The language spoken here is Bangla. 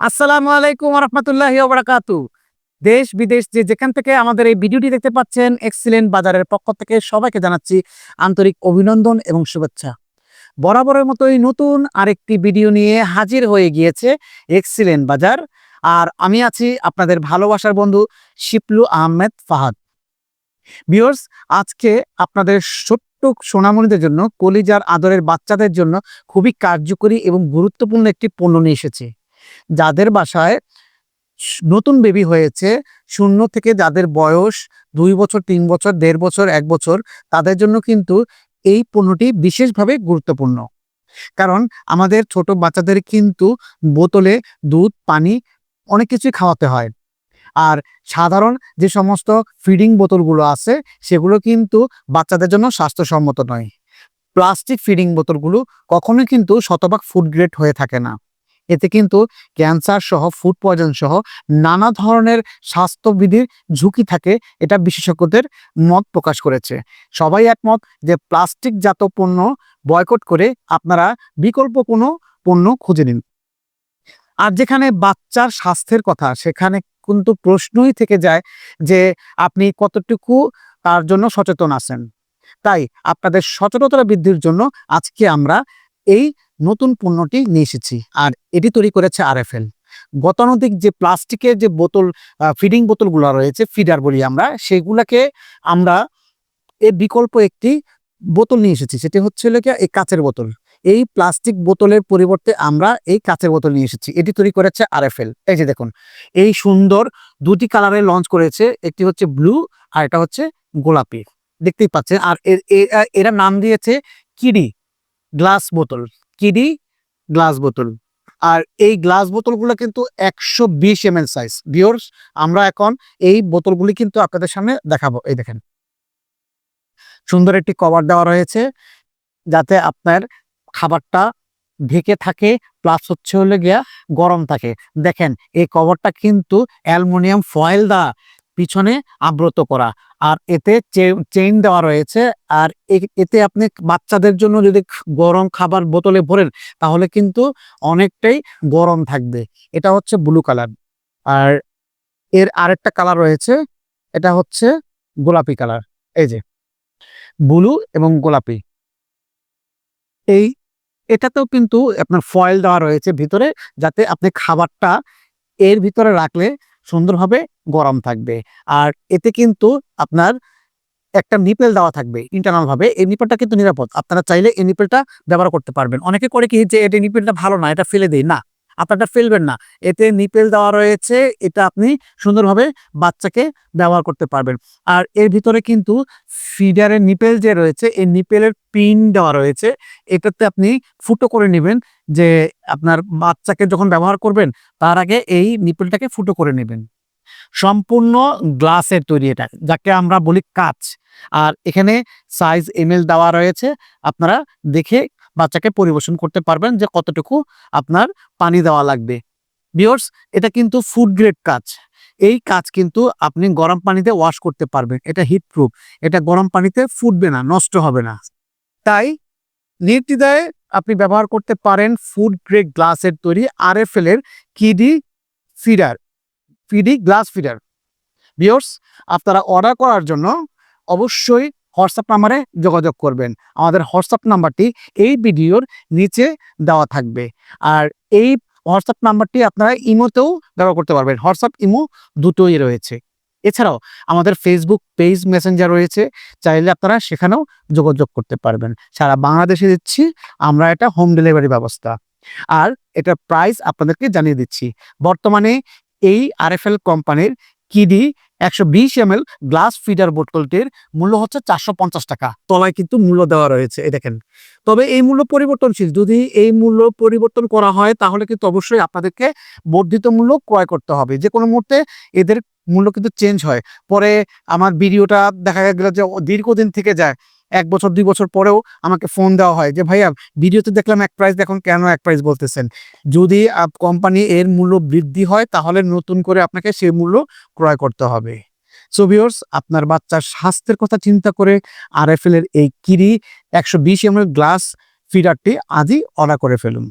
আসসালামু আলাইকুম রহমতুল্লাহ বারাকাতু দেশ, বিদেশ যে যেখান থেকে আমাদের এই ভিডিওটি দেখতে পাচ্ছেন, এক্সিলেন্ট বাজারের পক্ষ থেকে সবাইকে জানাচ্ছি আন্তরিক অভিনন্দন এবং শুভেচ্ছা। বরাবরের মতোই নতুন আরেকটি ভিডিও নিয়ে হাজির হয়ে গিয়েছে এক্সিলেন্ট বাজার। আর আমি আছি আপনাদের ভালোবাসার বন্ধু শিপলু আহমেদ ফাহাদ। বিয়র্স আজকে আপনাদের ছোট্ট সোনামণিদের জন্য, কলিজার আদরের বাচ্চাদের জন্য খুবই কার্যকরী এবং গুরুত্বপূর্ণ একটি পণ্য নিয়ে এসেছে। যাদের বাসায় নতুন বেবি হয়েছে, শূন্য থেকে যাদের বয়স দুই বছর, তিন বছর, দেড় বছর, এক বছর, তাদের জন্য কিন্তু এই পণ্যটি বিশেষভাবে গুরুত্বপূর্ণ। কারণ আমাদের ছোট বাচ্চাদের কিন্তু বোতলে দুধ, পানি অনেক কিছুই খাওয়াতে হয়। আর সাধারণ যে সমস্ত ফিডিং বোতলগুলো আছে, সেগুলো কিন্তু বাচ্চাদের জন্য স্বাস্থ্যসম্মত নয়। প্লাস্টিক ফিডিং বোতলগুলো কখনোই কিন্তু শতভাগ ফুড গ্রেড হয়ে থাকে না। এতে কিন্তু ক্যান্সার সহ ফুড পয়জন সহ নানা ধরনের স্বাস্থ্যবিধির ঝুঁকি থাকে, এটা বিশেষজ্ঞদের মত প্রকাশ করেছে। সবাই একমত যে প্লাস্টিক জাত পণ্য বয়কট করে আপনারা বিকল্প কোনো পণ্য খুঁজে নিন। আর যেখানে বাচ্চার স্বাস্থ্যের কথা, সেখানে কিন্তু প্রশ্নই থেকে যায় যে আপনি কতটুকু তার জন্য সচেতন আছেন। তাই আপনাদের সচেতনতা বৃদ্ধির জন্য আজকে আমরা এই নতুন পণ্যটি নিয়ে এসেছি। আর এটি তৈরি করেছে আর আরএফএল। গতানুগতিক যে প্লাস্টিকের যে বোতল ফিডিং বোতলগুলো রয়েছে ফিডার বলি আমরা, সেগুলাকে আমরা এর বিকল্প একটি বোতল নিয়ে এসেছি। সেটি হচ্ছে গিয়ে এই কাচের বোতল। এই প্লাস্টিক বোতলের পরিবর্তে আমরা এই কাচের বোতল নিয়ে এসেছি। এটি তৈরি করেছে আরএফএল। এই যে দেখুন, এই সুন্দর দুটি কালারে লঞ্চ করেছে। একটি হচ্ছে ব্লু আর এটা হচ্ছে গোলাপি। দেখতেই পাচ্ছেন। আর এরা নাম দিয়েছে কিডি। গ্লাস বোতল। কিডি গ্লাস বোতল। আর এই গ্লাস বোতলগুলো কিন্তু একশো বিশ এম সাইজ বিওর্স আমরা এখন এই বোতলগুলি কিন্তু আপনাদের সামনে দেখাবো। এই দেখেন। সুন্দর একটি কভার দেওয়া রয়েছে যাতে আপনার খাবারটা ঢেকে থাকে প্লাস হচ্ছে হলে গিয়া গরম থাকে। দেখেন, এই কভারটা কিন্তু অ্যালুমিনিয়াম ফয়েল দা পিছনে আব্রত করা। আর এতে চেইন দেওয়া রয়েছে। আর এতে আপনি বাচ্চাদের জন্য যদি গরম খাবার বোতলে ভরেন, তাহলে কিন্তু অনেকটাই গরম থাকবে। এটা হচ্ছে ব্লু কালার। আর এর আরেকটা কালার রয়েছে। এটা হচ্ছে গোলাপি কালার। এই যে, ব্লু এবং গোলাপি। এই, এটাতেও কিন্তু আপনার ফয়েল দেওয়া রয়েছে ভিতরে, যাতে আপনি খাবারটা এর ভিতরে রাখলে সুন্দরভাবে গরম থাকবে। আর এতে কিন্তু আপনার একটা নিপেল দেওয়া থাকবে ইন্টারনাল ভাবে এই নিপেলটা কিন্তু নিরাপদ। আপনারা চাইলে এই নিপেলটা ব্যবহার করতে পারবেন। অনেকে করে কি যে, এটা নিপেলটা ভালো না, এটা ফেলে দেয় না। আপনারটা ফেলবেন না। এতে নিপেল দেওয়া রয়েছে, এটা আপনি সুন্দরভাবে বাচ্চাকে ব্যবহার করতে পারবেন। আর এর ভিতরে কিন্তু ফিডারের নিপেল যে রয়েছে, এই নিপেলের পিন দেওয়া রয়েছে, এটাতে আপনি ফুটো করে নেবেন যে আপনার বাচ্চাকে যখন ব্যবহার করবেন, তার আগে এই নিপেলটাকে ফুটো করে নেবেন। সম্পূর্ণ গ্লাসের তৈরি এটা, যাকে আমরা বলি কাচ। আর এখানে সাইজ এমএল দেওয়া রয়েছে, আপনারা দেখে বাচ্চাকে পরিবেশন করতে পারবেন যে কতটুকু আপনার পানি দেওয়া লাগবে। বিয়র্স এটা কিন্তু ফুড গ্রেড কাজ। এই কাজ কিন্তু আপনি গরম পানিতে ওয়াশ করতে পারবেন। এটা হিট প্রুফ এটা গরম পানিতে ফুটবে না, নষ্ট হবে না। তাই নির্দ্বিধায় আপনি ব্যবহার করতে পারেন ফুড গ্রেড গ্লাসের তৈরি আরএফএল এর কিডি ফিডার ফিডি গ্লাস ফিডার। বিয়র্স আপনারা অর্ডার করার জন্য অবশ্যই হোয়াটসঅ্যাপ নাম্বারে যোগাযোগ করবেন। আমাদের হোয়াটসঅ্যাপ নাম্বারটি এই ভিডিওর নিচে দেওয়া থাকবে। আর এই হোয়াটসঅ্যাপ নাম্বারটি আপনারা ইমোতেও ব্যবহার করতে পারবেন। হোয়াটসঅ্যাপ, ইমো দুটোই রয়েছে। এছাড়াও আমাদের ফেসবুক পেজ মেসেঞ্জার রয়েছে। চাইলে আপনারা সেখানেও যোগাযোগ করতে পারবেন। সারা বাংলাদেশে দিচ্ছি, আমরা এটা হোম ডেলিভারি ব্যবস্থা। আর এটার প্রাইস আপনাদেরকে জানিয়ে দিচ্ছি। বর্তমানে এই আরএফএল কোম্পানির কিডি একশো বিশ এম এল গ্লাস ফিডার বোতলটির মূল্য হচ্ছে চারশো পঞ্চাশ টাকা। তলায় কিন্তু মূল্য দেওয়া রয়েছে, এই দেখেন। তবে এই মূল্য পরিবর্তনশীল, যদি এই মূল্য পরিবর্তন করা হয়, তাহলে কিন্তু অবশ্যই আপনাদেরকে বর্ধিত মূল্য ক্রয় করতে হবে। যে কোনো মুহূর্তে এদের মূল্য কিন্তু চেঞ্জ হয়। পরে আমার ভিডিওটা দেখা গেল যে দীর্ঘদিন থেকে যায়। এক বছর, দুই বছর পরেও আমাকে ফোন দেওয়া হয় যে, ভাইয়া, ভিডিওতে দেখলাম এক প্রাইস দেখুন কেন এক প্রাইস বলতেছেন। যদি কোম্পানি এর মূল্য বৃদ্ধি হয়, তাহলে নতুন করে আপনাকে সেই মূল্য ক্রয় করতে হবে। সো ভিউয়ার্স আপনার বাচ্চার স্বাস্থ্যের কথা চিন্তা করে আর এর এই কিরি একশো বিশ এম গ্লাস ফিডারটি আজই অর্ডার করে ফেলুন।